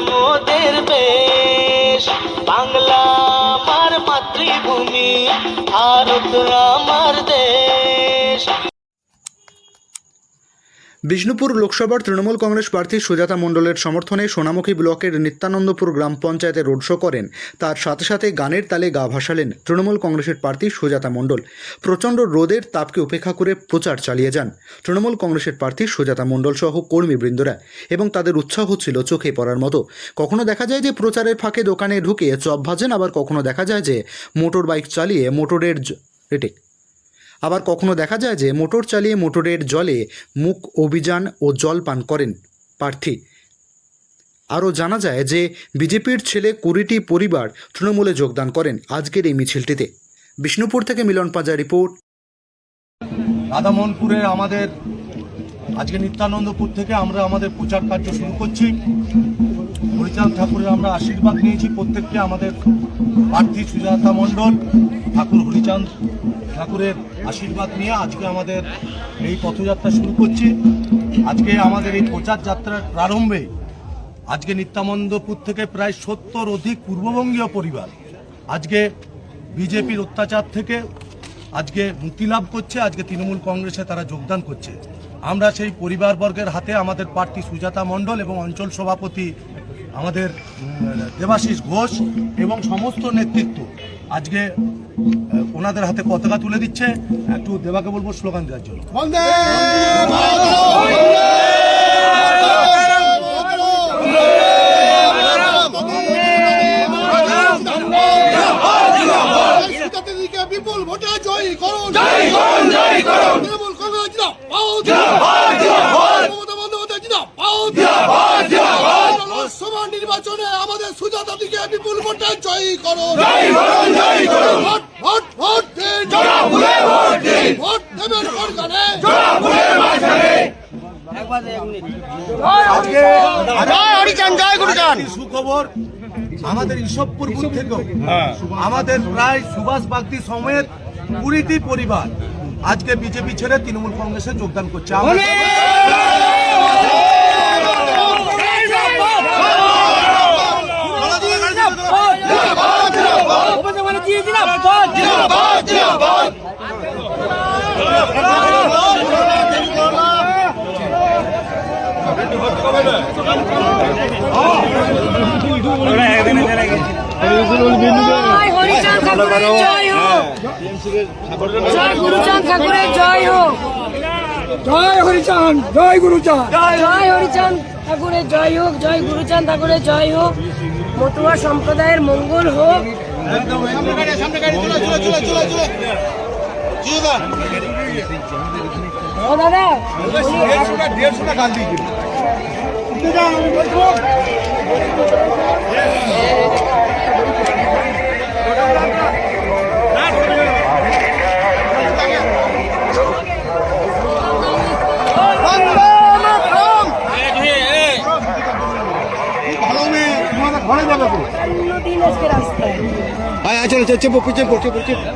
মোদের বেশ। বাংলা আমার মাতৃভূমি ভারত আমার দেশ। বিষ্ণুপুর লোকসভার তৃণমূল কংগ্রেস প্রার্থী সুজাতা মণ্ডলের সমর্থনে সোনামুখী ব্লকের নিত্যানন্দপুর গ্রাম পঞ্চায়েতে রোড শো করেন। তার সাথে সাথে গানের তালে গা ভাসালেন তৃণমূল কংগ্রেসের প্রার্থী সুজাতা মণ্ডল। প্রচণ্ড রোদের তাপকে উপেক্ষা করে প্রচার চালিয়ে যান তৃণমূল কংগ্রেসের প্রার্থী সুজাতা মণ্ডল সহ কর্মীবৃন্দরা এবং তাদের উৎসাহ ছিল চোখে পড়ার মতো। কখনো দেখা যায় যে প্রচারের ফাঁকে দোকানে ঢুকে চপ ভাজেন, আবার কখনো দেখা যায় যে মোটর বাইক চালিয়ে মোটরের রেটে আবার কখনো দেখা যায় যে মোটর চালিয়ে মোটরের জলে মুখ, অভিযান ও জল পান করেন প্রার্থী। আরও জানা যায় যে বিজেপির ছেলে কুড়িটি পরিবার তৃণমূলে যোগদান করেন আজকের এই মিছিলটিতে। বিষ্ণুপুর থেকে মিলন পাজা রিপোর্ট। রাধামোহনপুরে আমাদের, আজকে নিত্যানন্দপুর থেকে আমরা আমাদের প্রচার কার্য শুরু করছি। হরিচাঁদ ঠাকুরের আমরা আশীর্বাদ নিয়েছি প্রত্যেককে, আমাদের প্রার্থী সুজাতা মণ্ডল, ঠাকুর হরিচাঁদ ঠাকুরের আশীর্বাদ নিয়ে আজকে আমাদের এই পথযাত্রা শুরু করছি। আজকে আমাদের এই প্রচার যাত্রার প্রারম্ভে আজকে নিত্যানন্দপুর থেকে প্রায় সত্তর অধিক পূর্ববঙ্গীয় পরিবার আজকে বিজেপির অত্যাচার থেকে আজকে মুক্তি লাভ করছে, আজকে তৃণমূল কংগ্রেসে তারা যোগদান করছে। আমরা সেই পরিবারবর্গের হাতে আমাদের প্রার্থী সুজাতা মণ্ডল এবং অঞ্চল সভাপতি আমাদের দেবাশিস ঘোষ এবং সমস্ত নেতৃত্ব আজকে ওনাদের হাতে পতাকা তুলে দিচ্ছে। একটু দেবাকে বলব স্লোগান দেওয়ার জন্য। বিপুল ভোটে জয়ী করুন জয় করুন জয় করুন তৃণমূল কংগ্রেস সুজাতা দিকে বিপুল ভোটে জয়ী করুন জয় করুন জয় করুন ভোট ভোট ভোট দিন। ভোট দিন। ভোট দেবেন সরকারে। সুখবর আমাদের ইসবপুর বুথ থেকেও। আমাদের প্রায় সুভাষ বাগদি সমেত কুড়িটি পরিবার আজকে বিজেপি ছেড়ে তৃণমূল কংগ্রেসে যোগদান করছে। জয় হরিচাঁদ ঠাকুরের জয় হোক। জয় গুরুচাঁদ ঠাকুরের জয় হোক। জয় হরিচাঁদ জয় গুরুচাঁদ জয় হরিচাঁদ ঠাকুরের জয় হোক জয় গুরুচাঁদ ঠাকুরের জয় হোক। মতুয়া সম্প্রদায়ের মঙ্গল হোক। দেড়শো টাকা ও দাদা চেপো চেপো চেপো রাস্তায়